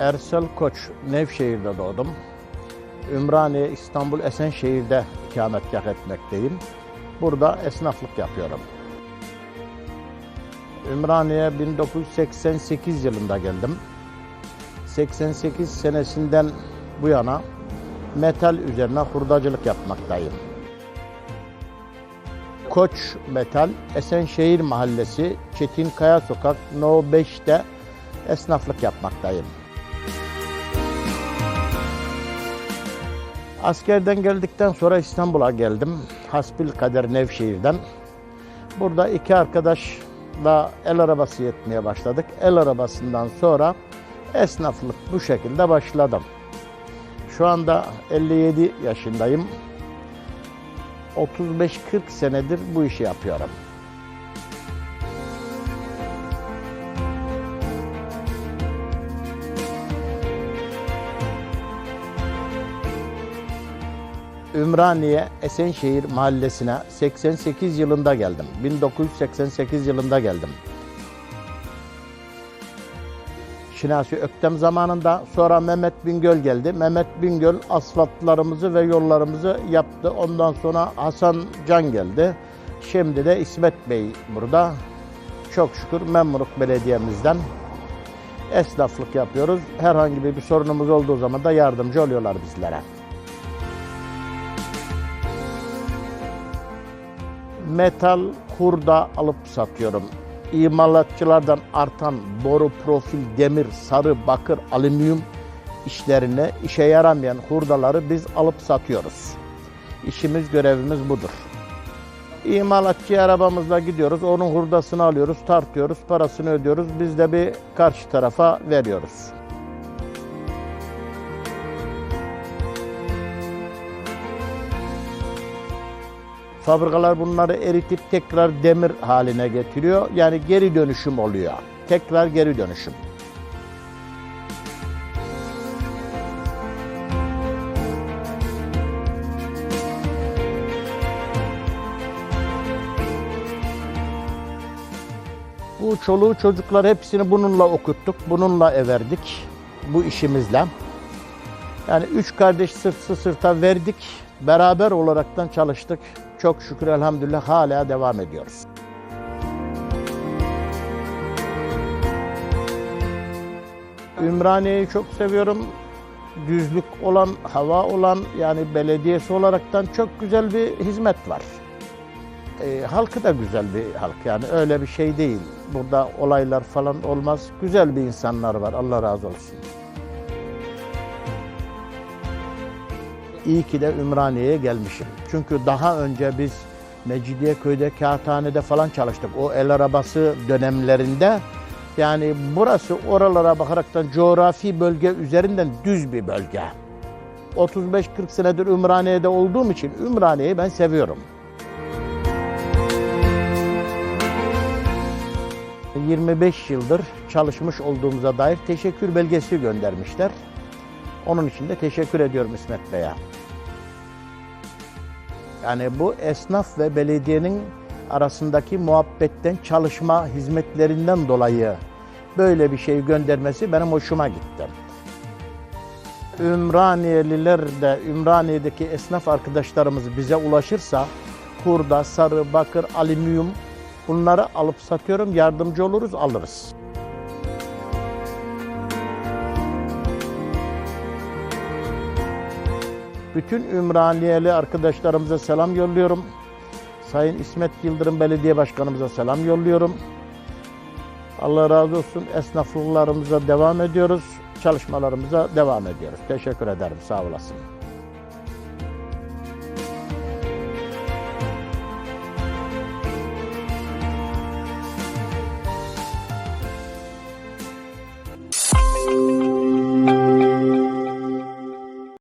Ersel Koç, Nevşehir'de doğdum. Ümraniye, İstanbul, Esenşehir'de ikametgah etmekteyim. Burada esnaflık yapıyorum. Ümraniye 1988 yılında geldim. 88 senesinden bu yana metal üzerine hurdacılık yapmaktayım. Koç Metal, Esenşehir Mahallesi, Çetinkaya Sokak, No 5'te esnaflık yapmaktayım. Askerden geldikten sonra İstanbul'a geldim. Hasbilkader Nevşehir'den. Burada iki arkadaşla el arabası yetmeye başladık. El arabasından sonra esnaflık bu şekilde başladım. Şu anda 57 yaşındayım. 35-40 senedir bu işi yapıyorum. Ümraniye Esenşehir Mahallesi'ne 88 yılında geldim. 1988 yılında geldim. Şinasi Öktem zamanında sonra Mehmet Bingöl geldi. Mehmet Bingöl asfaltlarımızı ve yollarımızı yaptı. Ondan sonra Hasan Can geldi. Şimdi de İsmet Bey burada. Çok şükür memnunuk belediyemizden. Esnaflık yapıyoruz. Herhangi bir sorunumuz olduğu zaman da yardımcı oluyorlar bizlere. Metal hurda alıp satıyorum. İmalatçılardan artan boru, profil, demir, sarı, bakır, alüminyum işlerine işe yaramayan hurdaları biz alıp satıyoruz. İşimiz, görevimiz budur. İmalatçı arabamızla gidiyoruz, onun hurdasını alıyoruz, tartıyoruz, parasını ödüyoruz. Biz de bir karşı tarafa veriyoruz. Fabrikalar bunları eritip tekrar demir haline getiriyor. Yani geri dönüşüm oluyor. Tekrar geri dönüşüm. Bu çoluğu çocuklar hepsini bununla okuttuk, bununla everdik bu işimizle. Yani üç kardeş sırt sırta verdik, beraber olaraktan çalıştık. Çok şükür elhamdülillah hala devam ediyoruz. Ümraniye'yi çok seviyorum. Düzlük olan, hava olan yani belediyesi olaraktan çok güzel bir hizmet var. E, halkı da güzel bir halk yani öyle bir şey değil. Burada olaylar falan olmaz. Güzel bir insanlar var. Allah razı olsun. İyi ki de Ümraniye'ye gelmişim. Çünkü daha önce biz Mecidiyeköy'de, Kağıthane'de falan çalıştık. O el arabası dönemlerinde yani burası oralara bakaraktan coğrafi bölge üzerinden düz bir bölge. 35-40 senedir Ümraniye'de olduğum için Ümraniye'yi ben seviyorum. 25 yıldır çalışmış olduğumuza dair teşekkür belgesi göndermişler. Onun için de teşekkür ediyorum İsmet Bey'e. Yani bu esnaf ve belediyenin arasındaki muhabbetten çalışma hizmetlerinden dolayı böyle bir şey göndermesi benim hoşuma gitti. Ümraniyeliler de Ümraniye'deki esnaf arkadaşlarımız bize ulaşırsa hurda, sarı, bakır, alüminyum bunları alıp satıyorum, yardımcı oluruz, alırız. Bütün Ümraniyeli arkadaşlarımıza selam yolluyorum. Sayın İsmet Yıldırım Belediye Başkanımıza selam yolluyorum. Allah razı olsun. Esnaflıklarımıza devam ediyoruz. Çalışmalarımıza devam ediyoruz. Teşekkür ederim. Sağ olasın.